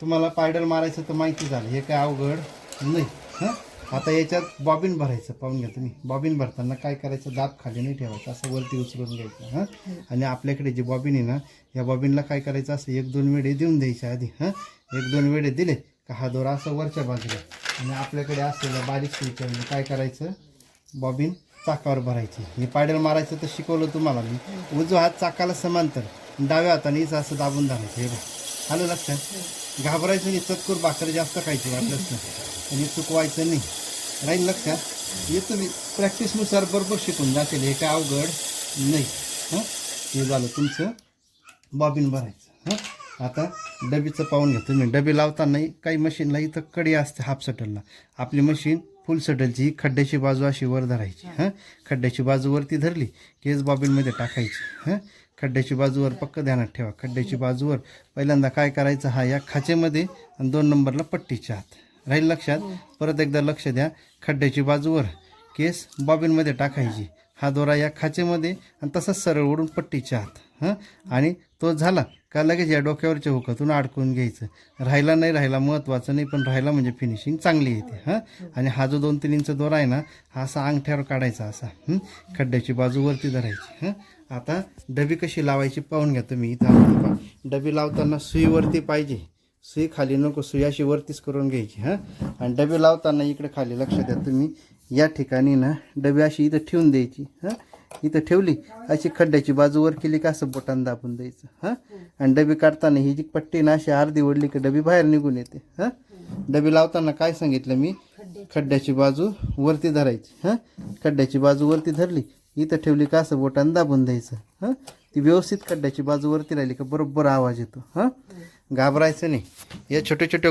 तुम्हाला पायडल मारायचं तर माहिती झालं. हे काय अवघड नाही हां? आता याच्यात बॉबिन भरायचं पाहून घ्या तुम्ही. बॉबिन भरताना काय करायचं? दाब खाली नाही ठेवायचं असं वरती उचलून घ्यायचं हां? आणि आपल्याकडे जी बॉबिन आहे ना या बॉबिनला काय करायचं? असं एक दोन वेळे देऊन द्यायचे आधी हां? एक दोन वेळे दिले का हा दोरा असं वरच्या बाजूला. आणि आपल्याकडे असलेलं बारीक सुईच्या काय करायचं? बॉबिन चाकावर भरायची. हे पायडल मारायचं तर शिकवलं तुम्हाला मी. उजवा हात चाकाला समांतर डाव्या हाताने असं दाबून धरायचं. हे बघ. आलं लक्षात? घाबरायचं नाही चतकूर भाकर जास्त खायची वाटलंच नाही. आणि चुकवायचं नाही. राहील लक्षात? हे तुम्ही प्रॅक्टिसनुसार बरोबर शिकून जातील हे काय अवघड नाही. हां? हे झालं तुमचं बॉबिन भरायचं. हां? आता डबीचं पाहून घ्या तुम्ही. डबी लावतानाही काही मशीनला इथं कडी असते हाफ सटलला. आपली मशीन फुल सटलची खड्ड्याची बाजू अशी वर धरायची. हां? खड्ड्याची बाजू वरती धरली केस बॉबिनमध्ये टाकायची. हां? खड्ड्याची बाजूवर पक्क ध्यानात ठेवा. खड्ड्याची बाजूवर पहिल्यांदा काय करायचं? हा या खाचेमध्ये आणि दोन नंबरला पट्टीच्या आत. राहील लक्षात? परत एकदा लक्ष द्या. खड्ड्याची बाजूवर केस बॉबिनमध्ये टाकायची. हा दोरा या खाचेमध्ये आणि तसाच सरळ ओढून पट्टीच्या आत. हां? आणि तो झाला का लगेच या डोक्यावरच्या हुकातून अडकून घ्यायचं. राहिला नाही राहिला महत्त्वाचं नाही पण राहिला म्हणजे फिनिशिंग चांगली येते हां? आणि हा जो दोन तीन इंच दोरा आहे ना हा असा अंगठ्यावर काढायचा असा खड्ड्याची बाजू वरती धरायची हां? आता डबी कशी लावायची पाहून घ्या तुम्ही इथं डबी लावताना सुईवरती पाहिजे. सुई खाली नको सुई अशी वरतीच करून घ्यायची हां? आणि डबे लावताना इकडे खाली लक्ष द्या तुम्ही. या ठिकाणी ना डबी अशी इथं ठेवून द्यायची हां? इथं ठेवली. अशी खड्ड्याची बाजू वर केली का असं बोटान दाबून द्यायचं. हां? आणि डबी काढताना ही जी पट्टी ना अशी अर्धी ओढली की डबी बाहेर निघून येते. हां? डबी लावताना काय सांगितलं मी? खड्ड्याची बाजू वरती धरायची. हां? खड्ड्याची बाजू वरती धरली. इथं ठेवली का असं बोटान दाबून द्यायचं. हां? ती व्यवस्थित खड्ड्याची बाजू वरती राहिली का बरोबर आवाज येतो. हां? घाबरायचं नाही. या छोटे छोटे